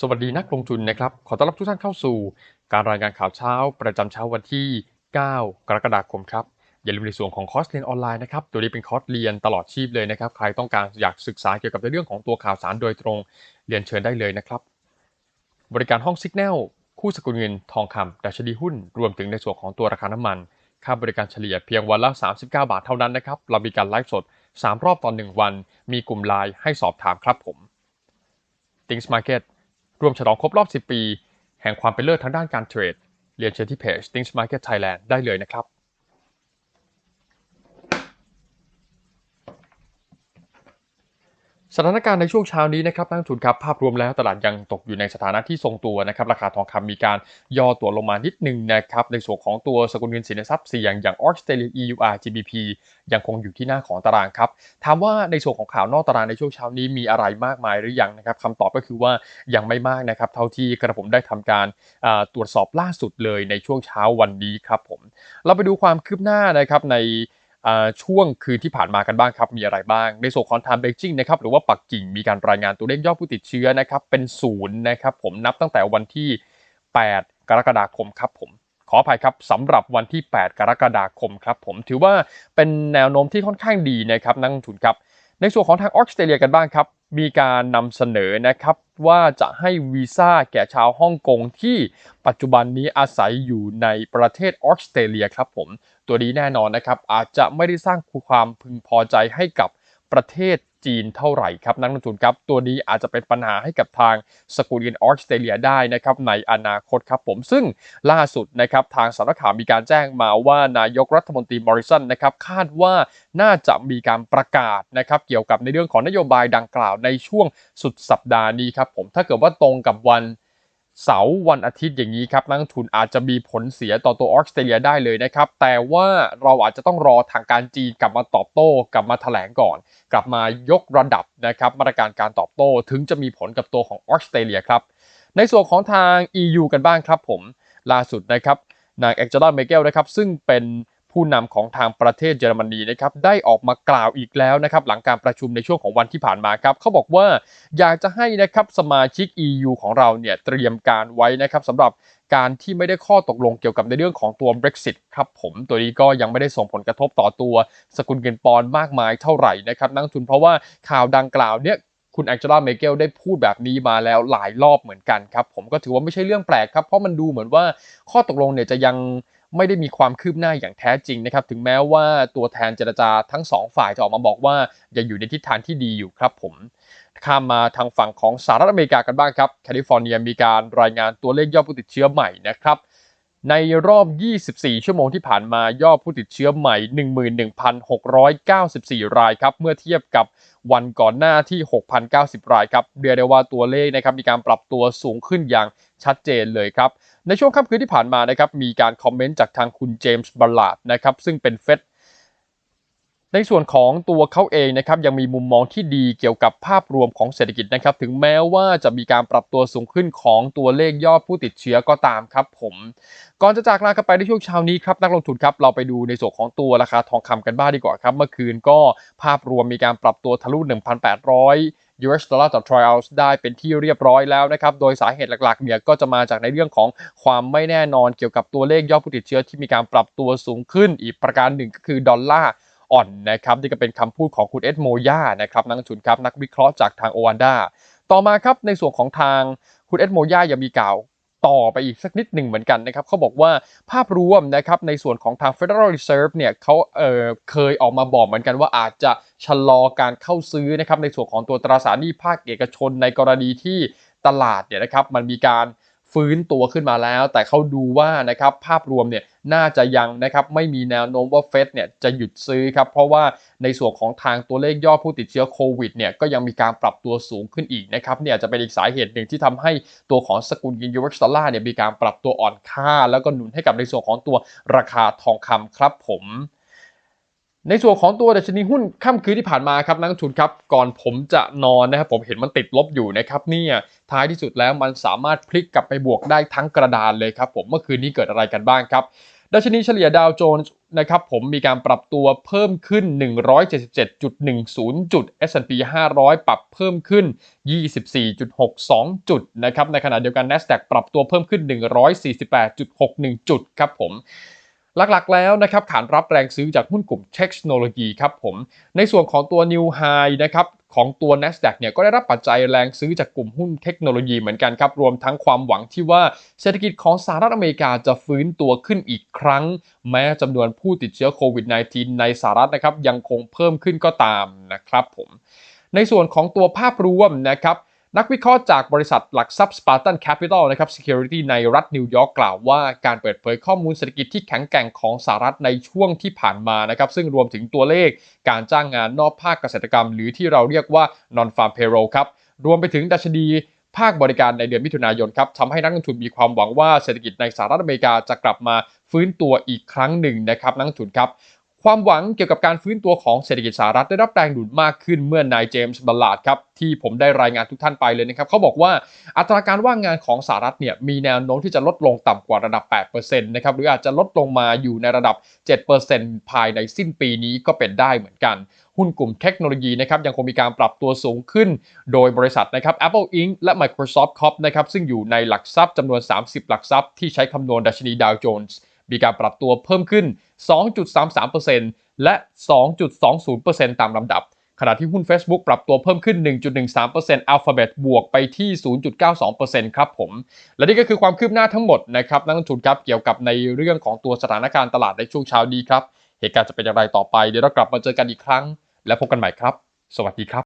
สวัสดีนักลงทุนนะครับ ขอต้อนรับทุกท่านเข้าสู่ การรายงานข่าวเช้า ประจำเช้าวันที่ 9 กรกฎาคมครับ อย่าลืมในส่วนของคอร์สเรียนออนไลน์นะครับ ตัวนี้เป็นคอร์สเรียนตลอดชีพเลยนะครับ ใครต้องการอยากศึกษาเกี่ยวกับในเรื่องของตัวข่าวสารโดยตรง เรียนเชิญได้เลยนะครับ บริการห้องซิกแนลคู่สกุลเงินทองคำดัชนีหุ้น รวมถึงในส่วนของตัวราคาน้ำมัน ค่าบริการเฉลี่ยเพียงวันละ 39 บาทเท่านั้นนะครับ เรามีการไลฟ์สด 3 รอบต่อ1วัน มีกลุ่มไลน์ให้สอบถามครับผม Things Market รวมฉลองครบรอบ 10 ปี แห่งความเป็นเลิศทางด้านการเทรด เรียนเชิญที่เพจ Things Market Thailand ได้เลยนะครับ สถานการณ์ในช่วงเช้านี้นะครับนักลงทุนครับภาพรวมแล้วตลาดยังตกอยู่ในสถานะที่ทรงตัวนะครับราคาทองคำมีการย่อตัวลงมานิดนึงนะครับในส่วนของตัวสกุลเงินสินทรัพย์เสี่ยงอย่างออสเตรเลีย EUR GBP ยังคงอยู่ที่หน้าของตารางครับถามว่าในส่วนของข่าวนอกตารางในช่วงเช้านี้มีอะไรมากมายหรือยังนะครับคำตอบก็คือว่ายังไม่มากนะครับเท่าที่กระผมได้ทำการตรวจสอบล่าสุดเลยในช่วงเช้าวันนี้ครับผมเราไปดูความคืบหน้านะครับใน ช่วงคืนที่ผ่านมากันบ้างครับ มีอะไรบ้าง ในส่วนของไทม์เบจิงนะครับหรือว่าปักกิ่งมีการรายงานตัวเลขยอดผู้ติดเชื้อนะครับเป็นศูนย์นะครับผมนับตั้งแต่วันที่ 8 กรกฎาคมครับผมขออภัยครับสำหรับวันที่ 8 กรกฎาคมครับผมถือว่าเป็นแนวโน้มที่ค่อนข้างดีนะครับนักลงทุนครับ ในส่วนของทางออสเตรเลียกันบ้างครับ มีการนำเสนอนะครับว่าจะให้วีซ่าแก่ชาวฮ่องกงที่ปัจจุบันนี้อาศัยอยู่ในประเทศออสเตรเลียครับผม ตัวนี้แน่นอนนะครับอาจจะไม่ได้สร้างความพึงพอใจให้กับประเทศ จีนเท่าไหร่ครับนักลงทุนครับตัวนี้อาจจะเป็นปัญหาให้กับทางสกุลเงินออสเตรเลียได้นะครับในอนาคตครับผมซึ่งล่าสุดนะครับทางสำนักข่าวมีการแจ้งมาว่านายกรัฐมนตรีมอริสันนะครับคาดว่าน่าจะมีการประกาศนะครับเกี่ยวกับในเรื่องของนโยบายดังกล่าวในช่วงสุดสัปดาห์นี้ครับผมถ้าเกิดว่าตรงกับวัน เสาร์วันอาทิตย์อย่างนี้ครับนักทุนอาจจะมีผลเสียต่อตัวออสเตรเลียได้เลยนะครับ แต่ว่าเราอาจจะต้องรอทางการจีนกลับมาตอบโต้ กลับมาแถลงก่อน กลับมายกระดับนะครับมาตรการการตอบโต้ถึงจะมีผลกับตัวของออสเตรเลียครับ ในส่วนของทาง EU กันบ้างครับผมล่าสุดนะครับนางเอ็กจาดาเมเกลนะครับซึ่งเป็น ผู้นำของทางประเทศเยอรมนีนะครับได้ออกมากล่าวอีกแล้วนะครับหลังการประชุมในช่วงของวันที่ผ่านมาครับเขาบอกว่าอยากจะให้นะครับสมาชิก EU ของเราเนี่ยเตรียมการไว้นะครับสำหรับการที่ไม่ได้ข้อตกลงเกี่ยวกับในเรื่องของตัว Brexit ครับผมตัวนี้ก็ยังไม่ได้ส่งผลกระทบต่อตัวสกุลเงินปอนด์มากมายเท่าไหร่นะครับนักทุนเพราะว่าข่าวดังกล่าวเนี่ยคุณแองเจล่าเมเกลได้พูดแบบนี้มาแล้วหลายรอบเหมือนกันครับ ผมก็ถือว่าไม่ใช่เรื่องแปลกครับ เพราะมันดูเหมือนว่าข้อตกลงเนี่ยจะยัง ไม่ได้มีความคืบหน้าอย่างแท้จริงนะครับถึงแม้ว่าตัวแทนเจรจาทั้ง 2 ฝ่ายจะออกมาบอกว่ายังอยู่ในทิศทางที่ดีอยู่ครับผมข้ามมาทางฝั่งของสหรัฐอเมริกากันบ้างครับแคลิฟอร์เนียมีการรายงานตัวเลขยอดผู้ติดเชื้อใหม่นะครับ ในรอบ 24 ชั่วโมงที่ผ่านมายอดผู้ติดเชื้อใหม่ 11,694 รายครับ เมื่อเทียบกับวันก่อนหน้าที่ 6,090 รายครับ เรียกได้ว่าตัวเลขนะครับมีการปรับตัวสูงขึ้นอย่างชัดเจนเลยครับ ในช่วงค่ำคืนที่ผ่านมานะครับมีการคอมเมนต์จากทางคุณเจมส์บัลลาดนะครับซึ่งเป็นเฟด ในส่วนของตัวเขาเองนะครับยังมีมุมมองที่ดีเกี่ยวกับภาพรวมของเศรษฐกิจนะครับถึงแม้ว่าจะมีการปรับตัวสูงขึ้นของตัวเลขยอดผู้ติดเชื้อก็ตามครับผมก่อนจะจากลากันไปในช่วงเช้านี้ครับนักลงทุนครับเราไปดูในส่วนของตัวราคาทองคำกันบ้างดีกว่าครับเมื่อคืนก็ภาพรวมมีการปรับตัวทะลุ 1,800 US ดอลลาร์ต่อทริอัลได้เป็นที่เรียบร้อยแล้วนะครับ โดยสาเหตุหลักๆเนี่ยก็จะมาจากในเรื่องของความไม่แน่นอนเกี่ยวกับตัวเลขยอดผู้ติดเชื้อที่มีการปรับตัวสูงขึ้นอีกประการหนึ่งก็คือดอลลาร์ อ่อนนะครับนี่ก็เป็นคำพูดของคุณเอ็ดโมยานะครับนักทุนครับนักวิเคราะห์จากทางโอวันดาต่อมาครับในส่วนของทางคุณเอ็ดโมยายังมีกล่าวต่อไปอีกสักนิดหนึ่งเหมือนกันนะครับเขาบอกว่าภาพรวมนะครับในส่วนของทาง Federal Reserve เนี่ยเขาเเคยออกมาบอกเหมือนกันว่าอาจจะชะลอการเข้าซื้อนะครับในส่วนของตัวตราสารหนี้ภาคเอกชนในกรณีที่ตลาดเนี่ยนะครับมันมีการ ฟื้นตัวขึ้นมาแล้ว แต่เขาดูว่านะครับภาพรวมเนี่ยน่าจะยังนะครับไม่มีแนวโน้มว่าเฟดเนี่ยจะหยุดซื้อครับเพราะว่าในส่วนของทางตัวเลขยอดผู้ติดเชื้อโควิดเนี่ยก็ยังมีการปรับตัวสูงขึ้นอีกนะครับเนี่ยจะเป็นอีกสาเหตุหนึ่งที่ทำให้ตัวของสกุลเงินยูเอสดอลลาร์เนี่ยมีการปรับตัวอ่อนค่า แล้วก็หนุนให้กับในส่วนของตัวราคาทองคำครับผม ในส่วนของตัวดัชนีหุ้นค่ำคืนที่ผ่านมาครับนักทุนครับก่อนผมจะนอนนะครับผมเห็นมันติดลบอยู่นะครับเนี่ยท้ายที่สุดแล้วมันสามารถพลิกกลับไปบวกได้ทั้งกระดานเลยครับผมเมื่อคืนนี้เกิดอะไรกันบ้างครับดัชนีเฉลี่ยดาวโจนส์นะครับผมมีการปรับตัวเพิ่มขึ้น 177.10 จุด S&P 500 ปรับเพิ่มขึ้น 24.62 จุดนะครับในขณะเดียวกัน NASDAQ ปรับตัวเพิ่มขึ้น 148.61 จุดครับผม หลักๆ แล้วนะครับขานรับแรงซื้อจากหุ้นกลุ่มเทคโนโลยีครับผม ในส่วนของตัว New High นะครับของตัว NASDAQ เนี่ยก็ได้รับปัจจัยแรงซื้อจากกลุ่มหุ้นเทคโนโลยีเหมือนกันครับ รวมทั้งความหวังที่ว่าเศรษฐกิจของสหรัฐอเมริกาจะฟื้นตัวขึ้นอีกครั้ง แม้จำนวนผู้ติดเชื้อโควิด -19 ในสหรัฐนะครับยังคงเพิ่มขึ้นก็ตามนะครับผม ในส่วนของตัวภาพรวมนะครับ นักวิเคราะห์จากบริษัทหลักทรัพย์ Spartan Capital นะครับ Security ในรัฐนิวยอร์กกล่าวว่าการเปิดเผยข้อมูลเศรษฐกิจที่แข็งแกร่งของสหรัฐในช่วงที่ผ่านมานะครับ ซึ่งรวมถึงตัวเลขการจ้างงานนอกภาคเกษตรกรรม หรือที่เราเรียกว่า non farm payroll ครับ รวมไปถึงดัชนีภาคบริการในเดือนมิถุนายนครับทำให้นักลงทุนมีความหวังว่าเศรษฐกิจในสหรัฐอเมริกาจะกลับมาฟื้นตัวอีกครั้งหนึ่งนะครับนักลงทุนครับ ความหวังเกี่ยวกับการฟื้นตัวของเศรษฐกิจสหรัฐได้รับแรงดูดมากขึ้นเมื่อนายเจมส์บัลลาร์ดครับที่ผมได้รายงานทุกท่านไปเลยนะครับเขาบอกว่าอัตราการว่างงานของสหรัฐเนี่ยมีแนวโน้มที่จะลดลงต่ำกว่าระดับ 8%นะครับหรืออาจจะลดลงมาอยู่ในระดับ 7%ภายในสิ้นปีนี้ก็เป็นได้เหมือนกัน หุ้นกลุ่มเทคโนโลยีนะครับยังคงมีการปรับตัวสูงขึ้น โดยบริษัทนะครับ Apple Inc. และ Microsoft Corp นะครับซึ่งอยู่ในหลักทรัพย์จำนวน 30 หลักทรัพย์ที่ใช้คำนวณดัชนีดาวโจนส์ มีการปรับตัวเพิ่มขึ้น 2.33%และ 2.20%ตามลำดับ ขณะที่หุ้น Facebook ปรับตัวเพิ่มขึ้น 1.13% Alphabet บวกไปที่ 0.92%ครับผม และนี่ก็คือความคืบหน้าทั้งหมดนะครับนักลงทุนครับเกี่ยวกับในเรื่องของตัวสถานการณ์ตลาดในช่วงเช้านี้ครับ เหตุการณ์จะเป็นอย่างไรต่อไป เดี๋ยวเรากลับมาเจอกันอีกครั้ง และพบกันใหม่ครับ สวัสดีครับ